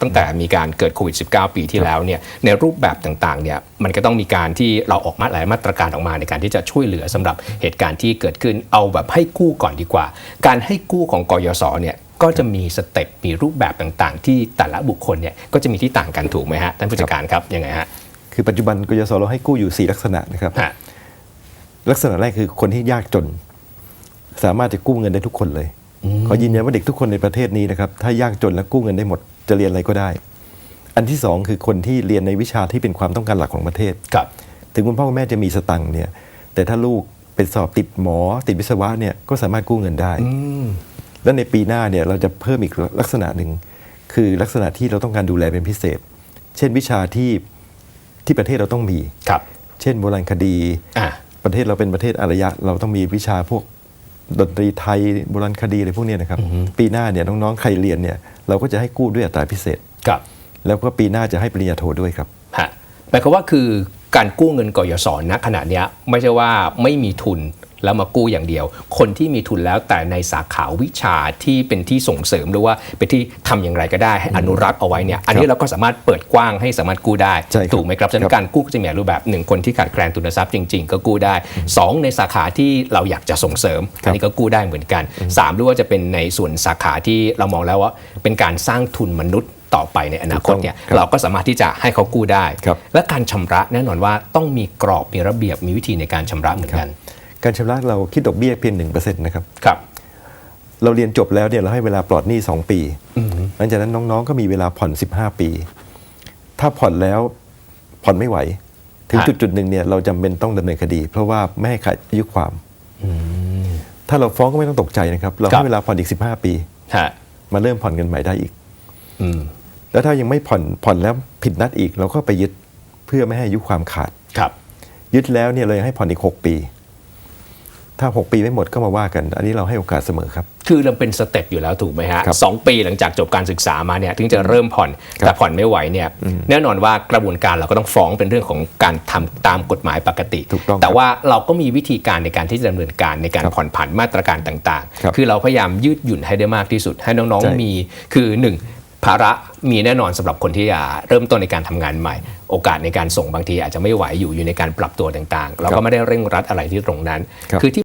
ตั้งแต่มีการเกิดโควิด -19 ปีที่แล้วเนี่ยในรูปแบบต่างๆเนี่ยมันก็ต้องมีการที่เราออกมาหลายมาตรการออกมาในการที่จะช่วยเหลือสำหรับเหตุการณ์ที่เกิดขึ้นเอาแบบให้กู้ก่อนดีกว่า การให้กู้ของกยศเนี่ยก็จะมีสเต็ปมีรูปแบบต่างๆ ที่แต่ละบุคคลเนี่ยก็จะมีที่ต่างกันถูกไหมฮะท่านผู้จัดการครับยังไงฮะคือปัจจุบันกยศเราให้กู้อยู่ 4 ลักษณะนะครับฮะลักษณะแรกคือคนที่ยากจน สามารถจะกู้เงินได้ทุกคนเลย ขอยืนยันว่าเด็กทุกคนในประเทศนี้นะครับถ้ายากจนและกู้เงินได้หมดจะเรียนอะไรก็ได้ อันที่สองคือคนที่เรียนในวิชาที่เป็นความต้องการหลักของประเทศครับถึงคุณพ่อคุณแม่จะมีสตังค์เนี่ยแต่ถ้าลูกเป็นสอบติดหมอ ติดวิศวะเนี่ยก็สามารถกู้เงินได้อืมแล้วในปีหน้าเนี่ยเราจะเพิ่มอีกลักษณะหนึ่งคือลักษณะที่เราต้องการดูแลเป็นพิเศษ เช่นวิชาที่ที่ประเทศเราต้องมีครับ เช่นโบราณคดีอ่าประเทศเราเป็นประเทศอารยะ เราต้องมีวิชาพวก ดนตรีไทยโบราณคดีอะไรพวกเนี้ยนะครับ ปีหน้าเนี่ยน้องๆใครเรียนเนี่ยเราก็จะให้กู้ด้วยอัตราพิเศษครับแล้วก็ปีหน้าจะให้ปริญญาโทด้วยครับฮะหมายความว่าคือการกู้เงินกยศณขณะเนี้ยไม่ใช่ว่าไม่มีทุน แล้วมากู้อย่างเดียว คนที่มีทุนแล้วแต่ในสาขาวิชาที่เป็นที่ส่งเสริมหรือว่าเป็นที่ทำอย่างไรก็ได้ให้อนุรักษ์เอาไว้เนี่ยอันนี้เราก็สามารถเปิดกว้างให้สามารถกู้ได้ใช่ครับถูกไหมครับฉะนั้นการกู้ก็จะมีรูปแบบหนึ่งคนที่ขาดแคลนทุนทรัพย์จริง ๆ ก็กู้ได้สองในสาขาที่เราอยากจะส่งเสริมอันนี้ก็กู้ได้เหมือนกันสามหรือว่าจะเป็นในส่วนสาขาที่เรามองแล้วว่าเป็นการสร้างทุนมนุษย์ต่อไปในอนาคตเนี่ยครับเราก็สามารถที่จะให้เขากู้ได้ครับและการชำระแน่นอนว่าต้องมีกรอบมีระเบียบมีวิธีในการชำระเหมือนกัน การชำระเราคิดดอกเบี้ยเพียงหนึ่งเปอร์เซ็นต์นะครับครับ เราเรียนจบแล้วเนี่ยเราให้เวลาปลอดหนี้2ปีหลังจากนั้นน้องๆก็มีเวลาผ่อน15ปี ถ้าผ่อนแล้วผ่อนไม่ไหว ถึงฮะจุดจุดๆหนึ่งเนี่ยเราจำเป็นต้องดำเนินคดี เพราะว่าไม่ให้ขาดอายุความถ้าเราฟ้องก็ไม่ต้องตกใจนะครับ เราครัให้บเวลาผ่อนอีก15ปีฮะมาเริ่มผ่อนกันใหม่ได้อีกอืมแล้วถ้ายังไม่ผ่อนผ่อนแล้วผิดนัดอีก เราก็ไปยึดเพื่อไม่ให้อายุความขาดครับ ยึดแล้วเนี่ยเรายังให้ผ่อนอีก6ปี ถ้า 6 ปีไม่หมดก็มาว่ากัน อันนี้เราให้โอกาสเสมอครับ คือเราเป็นสเต็ปอยู่แล้วถูกไหมฮะครับสองปีหลังจากจบการศึกษามาเนี่ยถึงจะเริ่มผ่อนครับแต่ผ่อนไม่ไหวเนี่ยแน่นอนว่ากระบวนการเราก็ต้องฟ้องเป็นเรื่องของการทำตามกฎหมายปกติถูกต้องแต่ว่าเราก็มีวิธีการในการที่จะดำเนินการในการครับผ่อนผันมาตรการต่างครับๆคือเราพยายามยืดหยุ่นให้ได้มากที่สุด ให้น้องใช่ๆมีคือหนึ่งภาระมีแน่นอนสำหรับคนที่จะเริ่มต้นในการทำงานใหม่ โอกาสในการส่งบางทีอาจจะไม่ไหวอยู่อยู่ในการปรับตัวต่างๆ เราครัก็บไม่ได้เร่งรัดอะไรที่ตรงนั้นครับคือที่